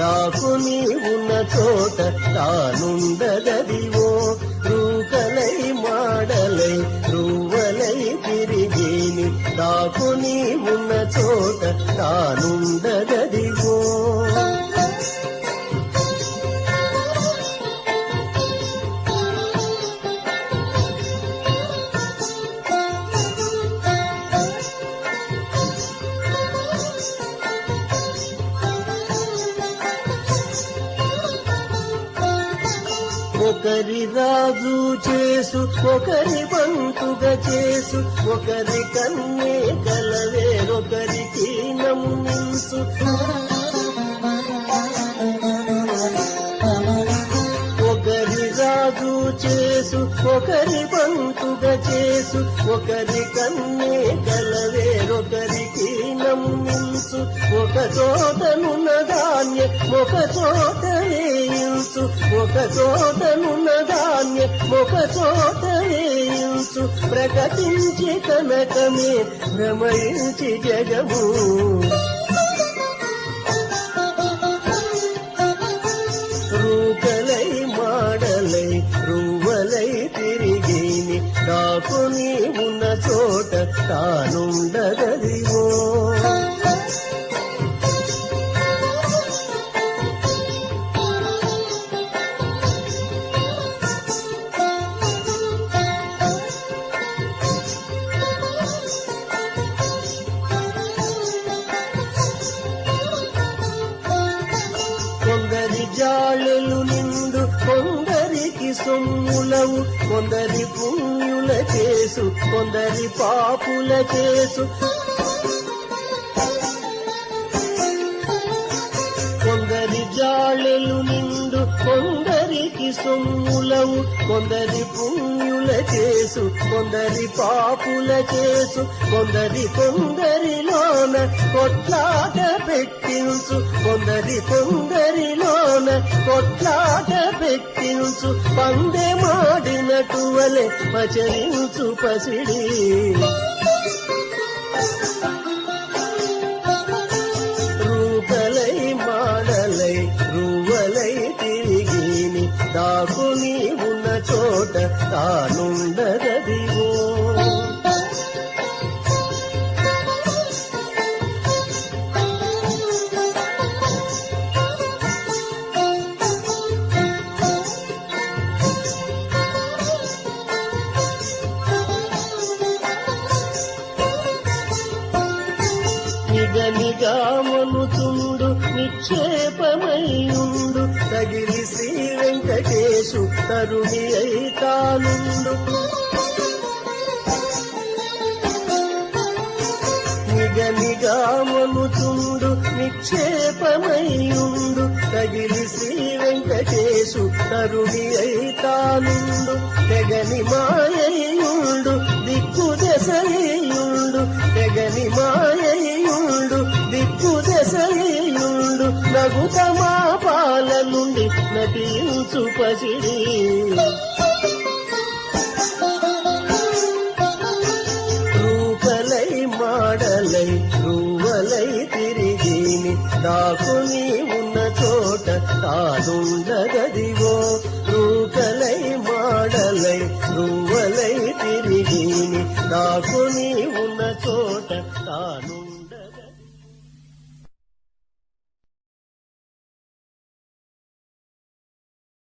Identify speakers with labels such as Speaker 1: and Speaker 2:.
Speaker 1: దాకు ఉన్న చోట తానుండగదివో రూకలై మాడలై రువ్వలై తిరిగిని దాకు ఉన్న చోట తానుండగదివో ఒకరి రాజు చేసు ఒకరి బంతుగా చేసు ఒకరి కన్నే కలవేరొకరికి నమ్మించు ఒకరి రాజు చేసు ఒకరి బంతుగా చేసు ఒకరి కన్నే కలవేరొకరికి నమ్మించు ఒక చోటనున్న ధాన్య ఒక చోట వేయించు ఒక చోటనున్న ధాన్య ఒక చోట వేయించు. ప్రకటించి కనకమే భ్రమయించి జగము. రూకలై మాడలై రువ్వలై తిరిగిని. దాకుని ఉన్న చోట తానుండగదివో సొమ్ములవు కొందరి పుణ్యుల చేసు కొందరి పాపుల చేసు కొందరి జాళలు నిండు కొందరికి సొమ్ములవు కొందరి పుణ్యుల చేసు కొందరి పాపుల చేసు కొందరి కొందరిలోన కొట్లాట పెట్టించు కొందరి కొందరిలోన కొట్లాట పెట్టించు పందె మాడినటు వలె పచరించు పసిడి. దాకుని ఉన్న చోట తానుండగదివో నిగనిగా నిక్షేపమై ఉండు తగిలి వెంకటేశు తరుణి అయితానుండు నిగనిగా మనుచుండు నిక్షేపమయ్యుండు తగిలి శ్రీ వెంకటేశు తరుణి అయితానుండు తెగని మాయయుండు దిక్కు దశయుండు తెగని మాయయుండు దిక్కు దశయుండు నగుతమా పాల నుండి నటించు పసిడి రూపలై మాడలై ధ్రువలై తిరిగిని. దాకుని ఉన్న చోట తానుండగదివో. రూపలై మాడలై ధ్రువలై తిరిగిని. దాకుని ఉన్న చోట తాను